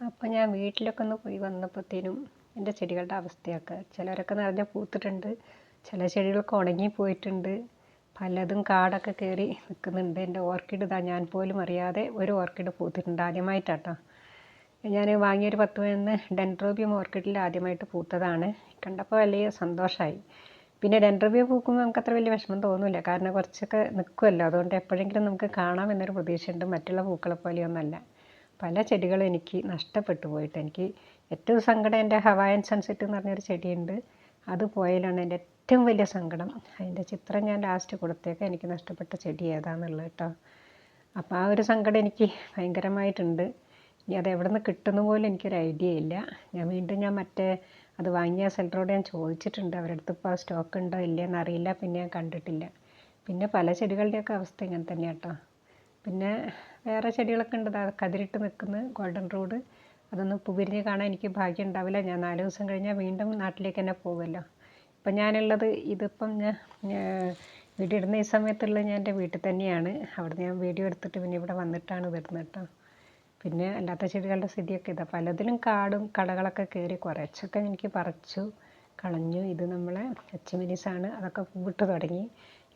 അപ്പോൾ ഞാൻ വീട്ടിലൊക്കെ ഒന്ന് പോയി വന്നപ്പോഴത്തേനും എന്റെ ചെടികളുടെ അവസ്ഥയൊക്കെ. ചിലരൊക്കെ നിറഞ്ഞ പൂത്തിട്ടുണ്ട്. ചില ചെടികളൊക്കെ ഉണങ്ങി പോയിട്ടുണ്ട്. പലതും കാടൊക്കെ കയറി നിൽക്കുന്നുണ്ട്. എന്റെ ഓർക്കിഡ് ഇതാ ഞാൻ പോലും അറിയാതെ ഒരു ഓർക്കിഡ് പൂത്തിട്ടുണ്ട് ആദ്യമായിട്ടാട്ടോ. ഞാൻ വാങ്ങിയൊരു പത്ത് പതിനൊന്ന് ഡെൻട്രോബിയം ഓർക്കിഡിൽ ആദ്യമായിട്ട് പൂത്തതാണ്. കണ്ടപ്പോൾ വലിയ സന്തോഷമായി പിന്നെ ഡെൻട്രോബിയം പൂക്കുമ്പോൾ നമുക്ക് അത്ര വലിയ വിഷമം തോന്നില്ല കാരണം കുറച്ചൊക്കെ നിൽക്കുമല്ലോ. അതുകൊണ്ട് എപ്പോഴെങ്കിലും നമുക്ക് കാണാം എന്നൊരു പ്രതീക്ഷയുണ്ട്. മറ്റുള്ള പൂക്കളെ പോലെയൊന്നുമല്ല പല ചെടികളും എനിക്ക് നഷ്ടപ്പെട്ടു പോയിട്ട്. എനിക്ക് ഏറ്റവും സങ്കടം എന്റെ ഹവായൻ സൺസെറ്റ് എന്ന് പറഞ്ഞൊരു ചെടിയുണ്ട്. അത് പോയാലാണ് എന്റെ ഏറ്റവും വലിയ സങ്കടം. അതിന്റെ ചിത്രം ഞാൻ ലാസ്റ്റ് കൊടുത്തേക്കാം എനിക്ക് നഷ്ടപ്പെട്ട ചെടി ഏതാണെന്നുള്ളത് കേട്ടോ. അപ്പോൾ ആ ഒരു സങ്കടം എനിക്ക് ഭയങ്കരമായിട്ടുണ്ട്. ഇനി അത് എവിടെ നിന്ന് കിട്ടുന്ന പോലും എനിക്കൊരു ഐഡിയ ഇല്ല. ഞാൻ വീണ്ടും ഞാൻ മറ്റേ അത് വാങ്ങിയ സെല്ലറോട് ഞാൻ ചോദിച്ചിട്ടുണ്ട്. അവരുടെ അടുത്ത് ഇപ്പോൾ സ്റ്റോക്ക് ഉണ്ടോ ഇല്ലയെന്ന് അറിയില്ല. പിന്നെ ഞാൻ കണ്ടിട്ടില്ല. പിന്നെ പല ചെടികളുടെയൊക്കെ അവസ്ഥ ഇങ്ങനെ തന്നെയാണ് കേട്ടോ. പിന്നെ വേറെ ചെടികളൊക്കെ ഉണ്ട്. കതിരിട്ട് നിൽക്കുന്ന ഗോൾഡൻ റോഡ്. അതൊന്നും പുവിരിഞ്ഞ് കാണാൻ എനിക്ക് ഭാഗ്യം ഉണ്ടാവില്ല. ഞാൻ നാല് ദിവസം കഴിഞ്ഞാൽ വീണ്ടും നാട്ടിലേക്ക് തന്നെ പോകുമല്ലോ ഇപ്പം ഞാനുള്ളത് ഇതിപ്പം ഞാൻ വീഡിയോ ഇടുന്ന ഈ സമയത്തുള്ള ഞാൻ എന്റെ വീട്ടിൽ തന്നെയാണ്. അവിടെ ഞാൻ വീഡിയോ എടുത്തിട്ട് പിന്നെ ഇവിടെ വന്നിട്ടാണ് വരുന്നത് കേട്ടോ. പിന്നെ അല്ലാത്ത ചെടികളുടെ സ്ഥിതിയൊക്കെ ഇതാ. പലതിലും കാടും കടകളൊക്കെ കയറി കുറച്ചൊക്കെ എനിക്ക് പറിച്ചു കളഞ്ഞു. ഇത് നമ്മളെ എച്ചമിനിസാണ് അതൊക്കെ പൂവിട്ട് തുടങ്ങി.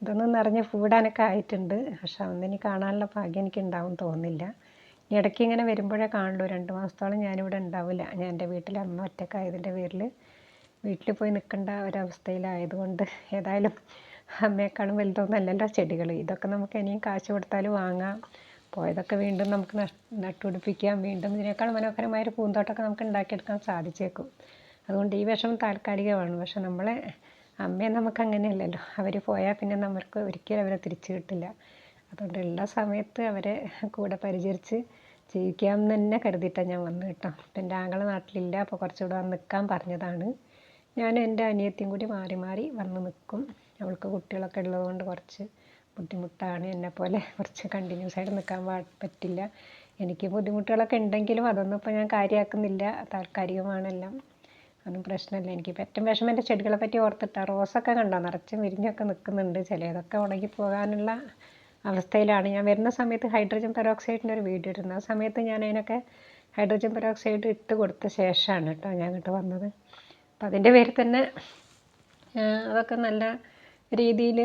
ഇതൊന്നും നിറഞ്ഞ് പൂവിടാനൊക്കെ ആയിട്ടുണ്ട്. പക്ഷെ അതൊന്നും കാണാനുള്ള ഭാഗ്യം എനിക്ക് ഉണ്ടാവും തോന്നുന്നില്ല. ഇനി ഇടയ്ക്ക് ഇങ്ങനെ വരുമ്പോഴേ കാണുള്ളൂ. രണ്ട് മാസത്തോളം ഞാനിവിടെ ഉണ്ടാവില്ല. ഞാൻ എന്റെ വീട്ടിൽ അമ്മ ഒറ്റക്കായതിന്റെ പേരിൽ വീട്ടിൽ പോയി നിൽക്കേണ്ട ഒരവസ്ഥയിലായതുകൊണ്ട് ഏതായാലും അമ്മയെക്കാളും വലുതൊന്നല്ലല്ലോ ചെടികൾ. ഇതൊക്കെ നമുക്ക് ഇനിയും കാശ് കൊടുത്താൽ വാങ്ങാം. പോയതൊക്കെ വീണ്ടും നമുക്ക് നട്ടുപിടിപ്പിക്കാം. വീണ്ടും ഇതിനേക്കാൾ മനോഹരമായൊരു പൂന്തോട്ടമൊക്കെ നമുക്ക് ഉണ്ടാക്കിയെടുക്കാൻ സാധിച്ചേക്കും. അതുകൊണ്ട് ഈ വിഷമം താൽക്കാലികമാണ്. പക്ഷെ നമ്മളെ അമ്മയെ നമുക്ക് അങ്ങനെയല്ലല്ലോ അവർ പോയാൽ പിന്നെ നമുക്ക് ഒരിക്കലും അവരെ തിരിച്ചു കിട്ടില്ല. അതുകൊണ്ട് ഉള്ള സമയത്ത് അവരെ കൂടെ പരിചരിച്ച് ജീവിക്കാം എന്ന് തന്നെ കരുതിയിട്ടാണ് ഞാൻ വന്നത് കേട്ടോ. അപ്പം എന്റെ ആങ്ങളെ നാട്ടിലില്ല അപ്പോൾ കുറച്ചുകൂടെ വന്ന് നിൽക്കാൻ പറഞ്ഞതാണ്. ഞാനും എന്റെ അനിയത്തിയും കൂടി മാറി മാറി വന്ന് നിൽക്കും. അവൾക്ക് കുട്ടികളൊക്കെ ഉള്ളതുകൊണ്ട് കുറച്ച് ബുദ്ധിമുട്ടാണ്. എന്നെപ്പോലെ കുറച്ച് കണ്ടിന്യൂസ് ആയിട്ട് നിൽക്കാൻ പറ്റില്ല. എനിക്ക് ബുദ്ധിമുട്ടുകളൊക്കെ ഉണ്ടെങ്കിലും അതൊന്നും ഇപ്പോൾ ഞാൻ കാര്യമാക്കുന്നില്ല. താൽക്കാലികമാണെല്ലാം. അതൊന്നും പ്രശ്നമില്ല എനിക്ക് ഏറ്റവും വിഷമം എന്റെ ചെടികളെ പറ്റി ഓർത്തിട്ടാണ് റോസൊക്കെ കണ്ടോ? നിറച്ചും വിരിഞ്ഞൊക്കെ നിൽക്കുന്നുണ്ട് ചിലതൊക്കെ ഉണങ്ങി പോകാനുള്ള അവസ്ഥയിലാണ്. ഞാൻ വരുന്ന സമയത്ത് ഹൈഡ്രജൻ പെറോക്സൈഡിന്റെ ഒരു വീഡിയോ ഇരുന്നു ആ സമയത്ത് ഞാൻ അതിനൊക്കെ ഹൈഡ്രജൻ പെറോക്സൈഡ് ഇട്ട് കൊടുത്ത ശേഷമാണ് കേട്ടോ ഞാൻ ഇങ്ങോട്ട് വന്നത്. അപ്പോൾ അതിന്റെ പേരിൽ തന്നെ അതൊക്കെ നല്ല രീതിയിൽ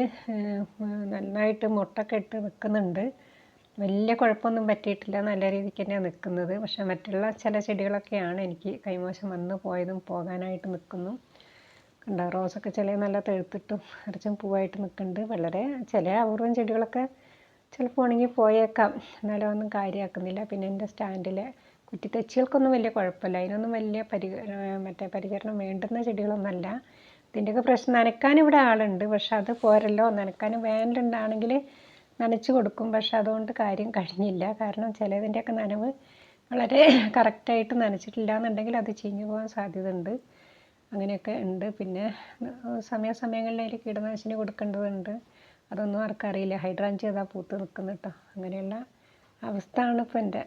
നന്നായിട്ട് മുട്ടൊക്കെ ഇട്ട് നിൽക്കുന്നുണ്ട് വലിയ കുഴപ്പമൊന്നും പറ്റിയിട്ടില്ല. നല്ല രീതിക്ക് തന്നെയാണ് നിൽക്കുന്നത് പക്ഷേ മറ്റുള്ള ചില ചെടികളൊക്കെയാണ് എനിക്ക് കൈമോശം വന്ന് പോയതും പോകാനായിട്ട് നിൽക്കുന്നു കണ്ട റോസൊക്കെ ചില നല്ല തെഴുത്തിട്ടും അരച്ചും പൂവായിട്ട് നിൽക്കുന്നുണ്ട്. വളരെ ചില അപൂർവം ചെടികളൊക്കെ ചിലപ്പോൾ ഉണങ്ങി പോയേക്കാം. എന്നാലും ഒന്നും കാര്യമാക്കുന്നില്ല. പിന്നെ എന്റെ സ്റ്റാൻഡിലെ കുറ്റിത്തെച്ചികൾക്കൊന്നും വലിയ കുഴപ്പമില്ല. അതിനൊന്നും വലിയ പരി മറ്റേ പരിചരണം വേണ്ടുന്ന ചെടികളൊന്നുമല്ല ഇതിന്റെയൊക്കെ പ്രശ്നം നനക്കാൻ ഇവിടെ ആളുണ്ട്. പക്ഷെ അത് പോരല്ലോ. നനക്കാൻ വേനലുണ്ടാണെങ്കിൽ നനച്ച് കൊടുക്കും. പക്ഷെ അതുകൊണ്ട് കാര്യം കഴിഞ്ഞില്ല. കാരണം ചിലതിന്റെയൊക്കെ നനവ് വളരെ കറക്റ്റായിട്ട് നനച്ചിട്ടില്ല എന്നുണ്ടെങ്കിൽ അത് ചീഞ്ഞു പോകാൻ സാധ്യത ഉണ്ട് അങ്ങനെയൊക്കെ ഉണ്ട്. പിന്നെ സമയാസമയങ്ങളിൽ അതിൽ കീടനാശിനി കൊടുക്കേണ്ടതുണ്ട്. അതൊന്നും ആർക്കറിയില്ല ഹൈഡ്രാഞ്ചി അതാ പൂത്ത് നിൽക്കുന്നു കേട്ടോ അങ്ങനെയുള്ള അവസ്ഥയാണ് ഇപ്പോൾ എന്റെ